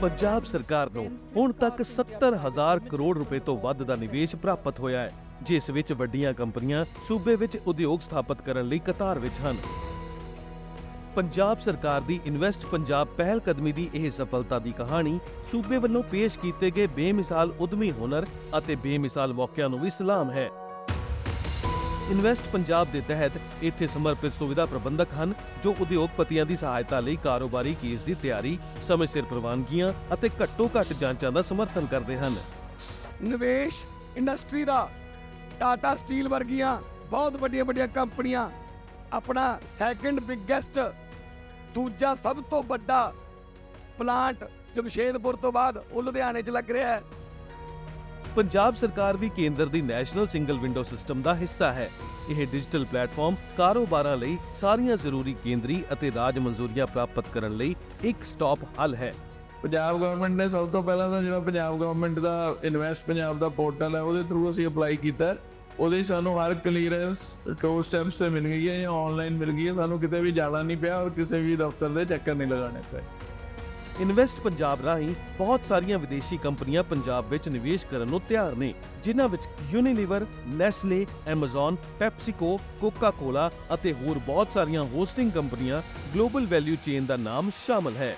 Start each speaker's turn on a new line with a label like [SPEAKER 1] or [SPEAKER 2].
[SPEAKER 1] ਪੰਜਾਬ ਸਰਕਾਰ ਨੂੰ ਹੁਣ ਤੱਕ 70000 ਕਰੋੜ ਰੁਪਏ ਤੋਂ ਵੱਧ ਦਾ ਨਿਵੇਸ਼ ਪ੍ਰਾਪਤ ਹੋਇਆ ਹੈ, ਜਿਸ ਵਿੱਚ ਵੱਡੀਆਂ ਕੰਪਨੀਆਂ ਸੂਬੇ ਵਿੱਚ ਉਦਯੋਗ ਸਥਾਪਿਤ ਕਰਨ ਲਈ ਕਤਾਰ ਵਿੱਚ ਹਨ। ਪੰਜਾਬ ਸਰਕਾਰ ਦੀ ਇਨਵੈਸਟ ਪੰਜਾਬ ਪਹਿਲ ਕਦਮੀ ਦੀ ਇਹ ਸਫਲਤਾ ਦੀ ਕਹਾਣੀ ਸੂਬੇ ਵੱਲੋਂ ਪੇਸ਼ ਕੀਤੇ ਗਏ ਬੇਮਿਸਾਲ ਉਦਮੀ ਹੁਨਰ ਅਤੇ ਬੇਮਿਸਾਲ ਮੌਕਿਆਂ ਨੂੰ ਵੀ ਸਲਾਮ ਹੈ। ਇਨਵੈਸਟ ਪੰਜਾਬ ਦੇ ਤਹਿਤ ਇੱਥੇ ਸਮਰਪਿਤ ਸੁਵਿਧਾ ਪ੍ਰਬੰਧਕ ਹਨ, ਜੋ ਉਦਯੋਗਪਤੀਆਂ ਦੀ ਸਹਾਇਤਾ ਲਈ ਕਾਰੋਬਾਰੀ ਕੇਸ ਦੀ ਤਿਆਰੀ, ਸਮੇਂ ਸਿਰ ਪ੍ਰਵਾਨਗੀਆਂ ਅਤੇ ਘੱਟੋ-ਘੱਟ ਜਾਂਚਾਂ ਦਾ ਸਮਰਥਨ ਕਰਦੇ ਹਨ।
[SPEAKER 2] ਨਿਵੇਸ਼ ਇੰਡਸਟਰੀ ਦਾ ਟਾਟਾ ਸਟੀਲ ਵਰਗੀਆਂ ਬਹੁਤ ਵੱਡੀਆਂ ਵੱਡੀਆਂ ਕੰਪਨੀਆਂ ਆਪਣਾ ਸੈਕੰਡ ਬਿਗੇਸਟ ਦੂਜਾ ਸਭ ਤੋਂ ਵੱਡਾ ਪਲਾਂਟ ਜਮਸ਼ੇਦਪੁਰ ਤੋਂ ਬਾਅਦ ਉਹ ਲੁਧਿਆਣੇ 'ਚ ਲੱਗ ਰਿਹਾ ਹੈ।
[SPEAKER 1] ਪੰਜਾਬ ਸਰਕਾਰ ਵੀ ਕੇਂਦਰ ਦੀ ਨੈਸ਼ਨਲ ਸਿੰਗਲ ਵਿੰਡੋ ਸਿਸਟਮ ਦਾ ਹਿੱਸਾ ਹੈ। ਇਹ ਡਿਜੀਟਲ ਪਲੇਟਫਾਰਮ ਕਾਰੋਬਾਰਾਂ ਲਈ ਸਾਰੀਆਂ ਜ਼ਰੂਰੀ ਕੇਂਦਰੀ ਅਤੇ ਰਾਜ ਮਨਜ਼ੂਰੀਆਂ ਪ੍ਰਾਪਤ ਕਰਨ ਲਈ ਇੱਕ ਸਟਾਪ ਹੱਲ ਹੈ।
[SPEAKER 3] ਪੰਜਾਬ ਗਵਰਨਮੈਂਟ ਨੇ ਸਭ ਤੋਂ ਪਹਿਲਾਂ ਤਾਂ ਜਿਹੜਾ ਪੰਜਾਬ ਗਵਰਨਮੈਂਟ ਦਾ ਇਨਵੈਸਟ ਪੰਜਾਬ ਦਾ ਪੋਰਟਲ ਹੈ, ਉਹਦੇ ਥਰੂ ਅਸੀਂ ਅਪਲਾਈ ਕੀਤਾ ਉਹਦੇ ਸਾਨੂੰ ਹਰ ਕਲੀਅਰੈਂਸ ਟੂ ਸਟੈਪਸ ਤੇ ਮਿਲ ਗਈ ਹੈ ਜਾਂ ਆਨਲਾਈਨ ਮਿਲ ਗਈ ਹੈ। ਸਾਨੂੰ ਕਿਤੇ ਵੀ ਜਾਣਾ ਨਹੀਂ ਪਿਆ ਔਰ ਕਿਸੇ ਵੀ ਦਫ਼ਤਰ ਦੇ ਚੱਕਰ ਨਹੀਂ ਲਗਾਉਣੇ ਪਏ।
[SPEAKER 1] ਇਨਵੈਸਟ ਪੰਜਾਬ ਰਾਹੀਂ ਬਹੁਤ ਸਾਰੀਆਂ ਵਿਦੇਸ਼ੀ ਕੰਪਨੀਆਂ ਪੰਜਾਬ ਵਿੱਚ ਨਿਵੇਸ਼ ਕਰਨ ਨੂੰ ਤਿਆਰ ਨੇ ਜਿਨ੍ਹਾਂ ਵਿੱਚ Unilever, Nestle, Amazon, PepsiCo, Coca Cola ਅਤੇ ਹੋਰ ਬਹੁਤ ਸਾਰੀਆਂ ਹੋਸਟਿੰਗ ਕੰਪਨੀਆਂ ਗਲੋਬਲ ਵੈਲਿਊ ਚੇਨ ਦਾ ਨਾਮ ਸ਼ਾਮਲ ਹੈ।